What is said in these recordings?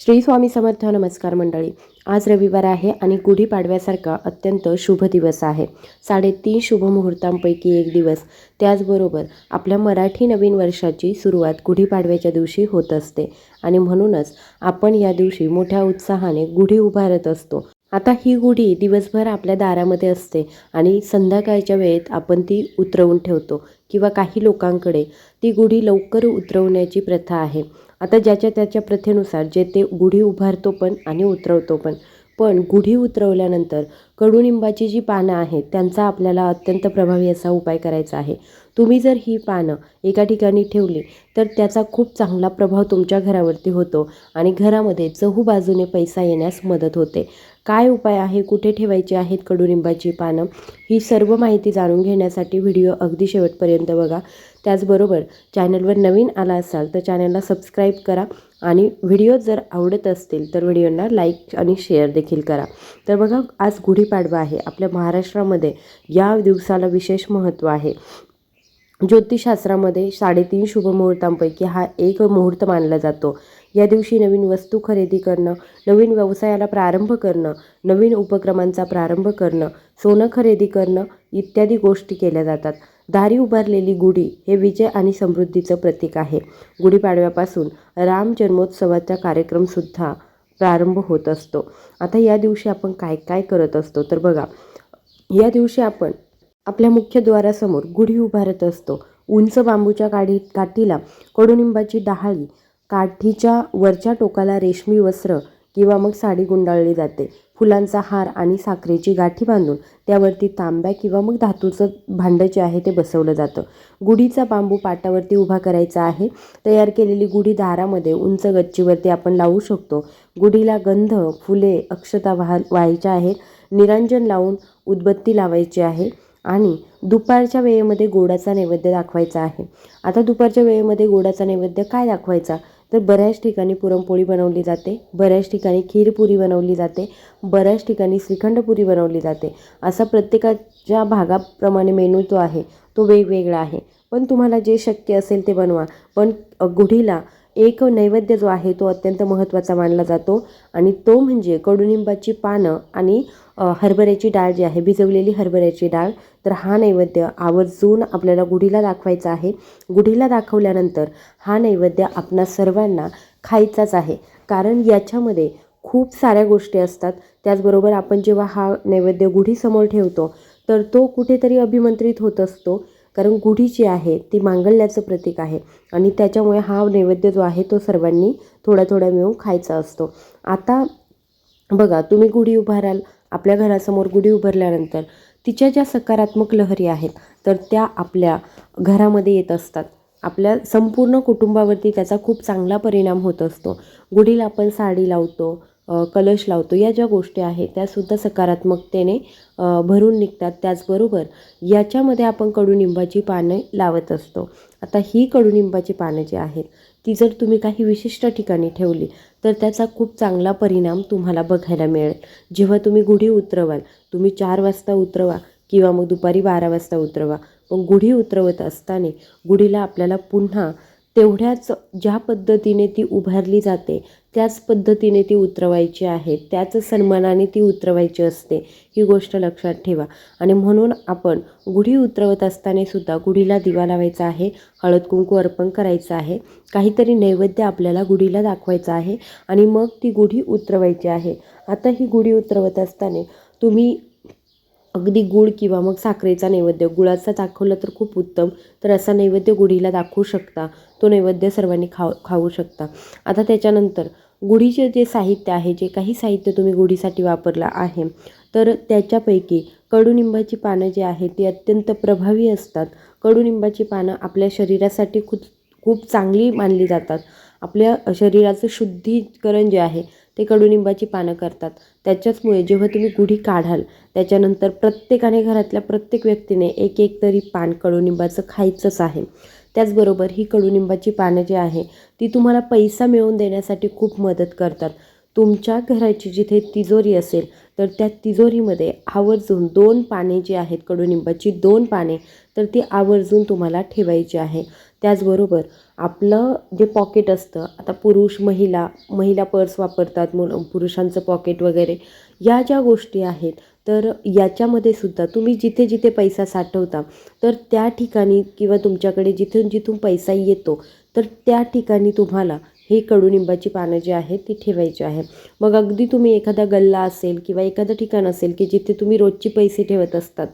श्री स्वामी समर्थ नमस्कार मंडळी. आज रविवार आहे आणि गुढीपाडव्यासारखा अत्यंत शुभ दिवस आहे. साडेतीन शुभ मुहूर्तांपैकी एक दिवस. त्याचबरोबर आपल्या मराठी नवीन वर्षाची सुरुवात गुढीपाडव्याच्या दिवशी होत असते. आणि म्हणूनच आपण या दिवशी मोठ्या उत्साहाने गुढी उभारत असतो. आता ही गुढी दिवसभर आपल्या दारामध्ये असते आणि संध्याकाळच्या वेळेत आपण ती उतरवून ठेवतो किंवा काही लोकांकडे ती गुढी लवकर उतरवण्याची प्रथा आहे. आता ज्याच्या त्याच्या प्रथेनुसार जे ते गुढी उभारतो पण आणि उतरवतो पण. पण गुढी उतरवल्यानंतर कडुनिंबाची जी पानं आहेत त्यांचा आपल्याला अत्यंत प्रभावी असा उपाय करायचा आहे. तुम्ही जर ही पानं एका ठिकाणी ठेवली तर त्याचा खूप चांगला प्रभाव तुमच्या घरावरती होतो आणि घरामध्ये चहू बाजूने पैसा येण्यास मदत होते. काय उपाय आहे? कुठे ठेवायची आहेत कडुनिंबाची पानं? ही सर्व माहिती जाणून घेण्यासाठी व्हिडिओ अगदी शेवटपर्यंत बघा. त्याचबरोबर चॅनलवर नवीन आला असाल तर चॅनलला सबस्क्राईब करा आणि व्हिडिओ जर आवडत असतील तर व्हिडिओना लाईक आणि शेअर देखील करा. तर बघा आज गुढीपाडवा आहे. आपल्या महाराष्ट्रामध्ये या दिवसाला विशेष महत्त्व आहे. ज्योतिषशास्त्रामध्ये साडेतीन शुभ मुहूर्तांपैकी हा एक मुहूर्त मानला जातो. या दिवशी नवीन वस्तू खरेदी करणं नवीन व्यवसायाला प्रारंभ करणं नवीन उपक्रमांचा प्रारंभ करणं सोनं खरेदी करणं इत्यादी गोष्टी केल्या जातात. दारी उभारलेली गुढी हे विजय आणि समृद्धीचं प्रतीक आहे. गुढीपाडव्यापासून राम जन्मोत्सवाचा कार्यक्रमसुद्धा प्रारंभ होत असतो. आता या दिवशी आपण काय काय करत असतो? तर बघा या दिवशी आपण आपल्या मुख्य द्वारासमोर गुढी उभारत असतो. उंच बांबूच्या काढी काठीला कडुनिंबाची डहाळी काठीच्या वरच्या टोकाला रेशमी वस्त्र किंवा मग साडी गुंडाळली जाते. फुलांचा हार आणि साखरेची गाठी बांधून त्यावरती तांब्या किंवा मग धातूचं भांडं जे आहे ते बसवलं जातं. गुढीचा बांबू पाटावरती उभा करायचा आहे. तयार केलेली गुढी दारामध्ये उंच गच्चीवरती आपण लावू शकतो. गुढीला गंध फुले अक्षता वाह व्हायच्या आहेत. निरंजन लावून उदबत्ती लावायची आहे. आणि दुपारच्या वेळेमध्ये गोडाचा नैवेद्य दाखवायचा आहे. आता दुपारच्या वेळेमध्ये गोडाचा नैवेद्य काय दाखवायचा? तर बऱ्याच ठिकाणी पुरणपोळी बनवली जाते बऱ्याच ठिकाणी खीरपुरी बनवली जाते बऱ्याच ठिकाणी श्रीखंडपुरी बनवली जाते. असा प्रत्येकाच्या भागाप्रमाणे मेनू जो आहे तो वेगवेगळा आहे. पण तुम्हाला जे शक्य असेल ते बनवा. पण गुढीला एक नैवेद्य जो आहे तो अत्यंत महत्त्वाचा मानला जातो. आणि तो म्हणजे कडुनिंबाची पानं आणि हरभऱ्याची डाळ जी आहे भिजवलेली हरभऱ्याची डाळ तर हा नैवेद्य आवर्जून आपल्याला गुढीला दाखवायचा आहे. गुढीला दाखवल्यानंतर हा नैवेद्य आपणा सर्वांना खायचाच आहे. कारण याच्यामध्ये खूप साऱ्या गोष्टी असतात. त्याचबरोबर आपण जेव्हा हा नैवेद्य गुढीसमोर ठेवतो तर तो कुठेतरी अभिमंत्रित होत असतो. कारण गुढी जी आहे ती मांगल्याचं प्रतीक आहे. आणि त्याच्यामुळे हा नैवेद्य जो आहे तो सर्वांनी थोडा थोडा मिळून खायचा असतो. आता बघा तुम्ही गुढी उभाराल आपल्या घरासमोर गुढी उभारल्यानंतर तिच्या ज्या सकारात्मक लहरी आहेत तर त्या आपल्या घरामध्ये येत असतात. आपल्या संपूर्ण कुटुंबावरती त्याचा खूप चांगला परिणाम होत असतो. गुढीला आपण साडी लावतो कलश लावतो या ज्या गोष्टी आहेत त्यासुद्धा सकारात्मकतेने भरून निघतात. त्याचबरोबर याच्यामध्ये आपण कडुनिंबाची पानं लावत असतो. आता ही कडुनिंबाची पानं जी आहेत ती जर तुम्ही काही विशिष्ट ठिकाणी ठेवली तर त्याचा खूप चांगला परिणाम तुम्हाला बघायला मिळेल. जेव्हा तुम्ही गुढी उतरवाल तुम्ही चार वाजता उतरवा किंवा मग दुपारी बारा वाजता उतरवा. पण गुढी उतरवत असताना गुढीला आपल्याला पुन्हा तेवढ्याच ज्या पद्धतीने ती उभारली जाते त्याच पद्धतीने ती उतरवायची आहे. त्याच सन्मानाने ती उतरवायची असते. ही गोष्ट लक्षात ठेवा. आणि म्हणून आपण गुढी उतरवत असताना सुद्धा गुढीला दिवा लावायचा आहे हळद कुंकू अर्पण करायचं आहे काहीतरी नैवेद्य आपल्याला गुढीला दाखवायचं आहे आणि मग ती गुढी उतरवायची आहे. आता ही गुढी उतरवत असताना तुम्ही अगदी गुळ किंवा मग साखरेचा नैवेद्य गुळाचा दाखवलं तर खूप उत्तम. तर असा नैवेद्य गुढीला दाखवू शकता. तो नैवेद्य सर्वांनी खाऊ खाऊ शकता. आता त्याच्यानंतर गुढीचे जे साहित्य आहे जे काही साहित्य तुम्ही गुढीसाठी वापरलं आहे तर त्याच्यापैकी कडुनिंबाची पानं जी आहेत ती अत्यंत प्रभावी असतात. कडुनिंबाची पानं आपल्या शरीरासाठी खूप खूप चांगली मानली जातात. आपल्या शरीराचं शुद्धीकरण जे आहे ते कडुनिंबाची पानं करतात. त्याच्याचमुळे जेव्हा तुम्ही गुढी काढाल त्याच्यानंतर प्रत्येकाने घरातल्या प्रत्येक व्यक्तीने एक एक तरी पान कडुनिंबाचं खायचंच आहे. त्याचबरोबर ही कडुनिंबाची पानं जी आहे ती तुम्हाला पैसा मिळवून देण्यासाठी खूप मदत करतात. तुमच्या घराची जिथे तिजोरी असेल तर त्या तिजोरीमध्ये आवर्जून दोन पाने जी आहेत कडुनिंबाची दोन पाने तर ती आवर्जून तुम्हाला ठेवायची आहे. त्याचबरोबर आपलं जे पॉकेट असतं आता पुरुष महिला महिला पर्स वापरतात मुलं पुरुषांचं पॉकेट वगैरे या ज्या गोष्टी आहेत तर याच्यामध्ये सुद्धा तुम्ही जिथे जिथे पैसा साठवता तर त्या ठिकाणी किंवा तुमच्याकडे जिथून जिथून पैसा येतो तर त्या ठिकाणी तुम्हाला हे कडुनिंबाची पानं जी आहेत ती ठेवायची आहे. मग अगदी तुम्ही एखादा गल्ला असेल किंवा एखादं ठिकाण असेल की जिथे तुम्ही रोजची पैसे ठेवत असतात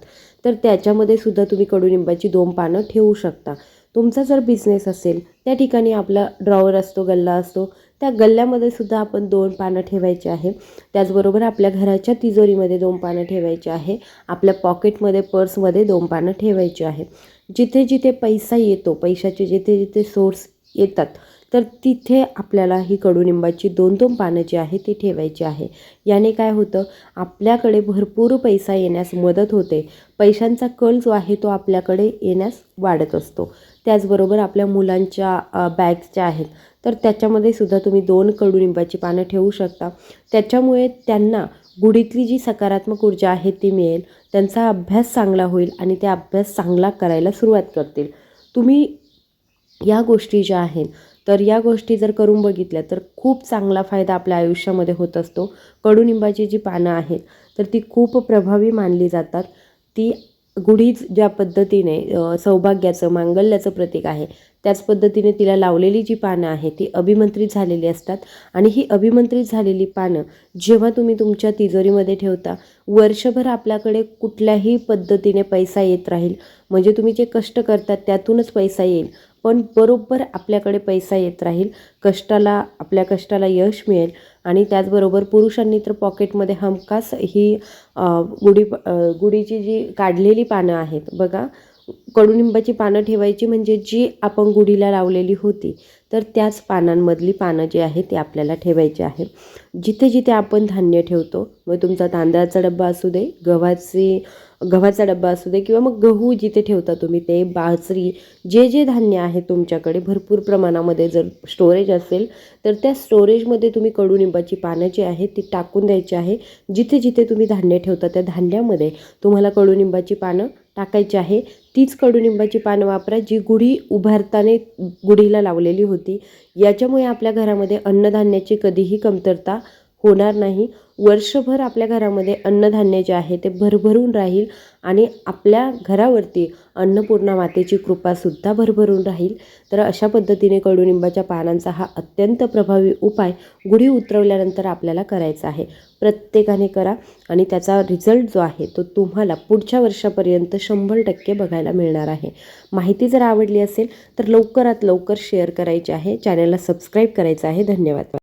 तर त्याच्यामध्ये सुद्धा तुम्ही कडुनिंबाची दोन पानं ठेवू शकता. तुमचा जर बिझनेस असेल त्या ठिकाणी आपला ड्रॉवर असतो गल्ला असतो त्या गल्ल्यामध्ये सुद्धा आपण दोन पानं ठेवायची आहे. त्याचबरोबर आपल्या घराच्या तिजोरीमध्ये दोन पानं ठेवायची आहे. आपल्या पॉकेटमध्ये पर्समध्ये दोन पानं ठेवायची आहे. जिथे जिथे पैसा येतो पैशाचे जिथे जिथे सोर्स येतात तर तिथे आपल्याला ही कडुनिंबाची दोन दोन पानं जी आहे ती ठेवायची आहे. याने काय होतं? आपल्याकडे भरपूर पैसा येण्यास मदत होते. पैशांचा कल जो आहे तो आपल्याकडे येण्यास वाढत असतो. त्याचबरोबर आपल्या मुलांच्या बॅग्स ज्या आहेत तर त्याच्यामध्ये सुद्धा तुम्ही दोन कडुनिंबाची पानं ठेवू शकता. त्याच्यामुळे त्यांना गुढीतली जी सकारात्मक ऊर्जा आहे ती मिळेल त्यांचा अभ्यास चांगला होईल आणि ते अभ्यास चांगला करायला सुरुवात करतील. तुम्ही या गोष्टी ज्या आहेत तर या गोष्टी जर करून बघितल्या तर खूप चांगला फायदा आपल्या आयुष्यामध्ये होत असतो. कडुनिंबाची जी पानं आहेत तर ती खूप प्रभावी मानली जातात. ती गुढीच ज्या पद्धतीने सौभाग्याचं मांगल्याचं प्रतीक आहे त्याच पद्धतीने तिला लावलेली जी पानं आहे ती अभिमंत्रित झालेली असतात. आणि ही अभिमंत्रित झालेली पानं जेव्हा तुम्ही तुमच्या तिजोरीमध्ये ठेवता वर्षभर आपल्याकडे कुठल्याही पद्धतीने पैसा येत राहील. म्हणजे तुम्ही जे कष्ट करतात त्यातूनच पैसा येईल. पण बरोबर आपल्याकडे पैसा येत राहील कष्टाला आपल्या कष्टाला यश मिळेल आणि त्याचबरोबर पुरुषांनी तर पॉकेटमध्ये हमखास ही गुढी गुढीची जी काढलेली पानं आहेत बघा कडुनिंबाची पानं ठेवायची म्हणजे जी आपण गुढीला लावलेली होती तर त्याच पानांमधली पानं जी आहे ती आपल्याला ठेवायची आहे. जिथे जिथे आपण धान्य ठेवतो मग तुमचा तांदळाचा डब्बा असू दे गव्हाची गव्हाचा डब्बा असू दे किंवा मग गहू जिथे ठेवता तुम्ही ते बाजरी जे जे धान्य आहे तुमच्याकडे भरपूर प्रमाणामध्ये जर स्टोरेज असेल तर त्या स्टोरेजमध्ये तुम्ही कडुनिंबाची पानं जी आहेत ती टाकून द्यायची आहे. जिथे जिथे तुम्ही धान्य ठेवता त्या धान्यामध्ये तुम्हाला कडुनिंबाची पानं टाकायची आहे. तीच कडुनिंबाची पानं वापरा जी गुढी उभारताना गुढीला लावलेली होती. याच्यामुळे आपल्या घरामध्ये अन्नधान्याची कधीही कमतरता होणार नाही. वर्षभर आपल्या घरामध्ये अन्नधान्य जे आहे ते भरभरून राहील आणि आपल्या घरावरती अन्नपूर्णा मातेची कृपासुद्धा भरभरून राहील. तर अशा पद्धतीने कडुनिंबाच्या पानांचा हा अत्यंत प्रभावी उपाय गुढी उतरवल्यानंतर आपल्याला करायचा आहे. प्रत्येकाने करा आणि त्याचा रिझल्ट जो आहे तो तुम्हाला पुढच्या वर्षापर्यंत शंभर टक्के बघायला मिळणार आहे. माहिती जर आवडली असेल तर लवकरात लवकर शेअर करायची आहे. चॅनलला सबस्क्राईब करायचं आहे. धन्यवाद.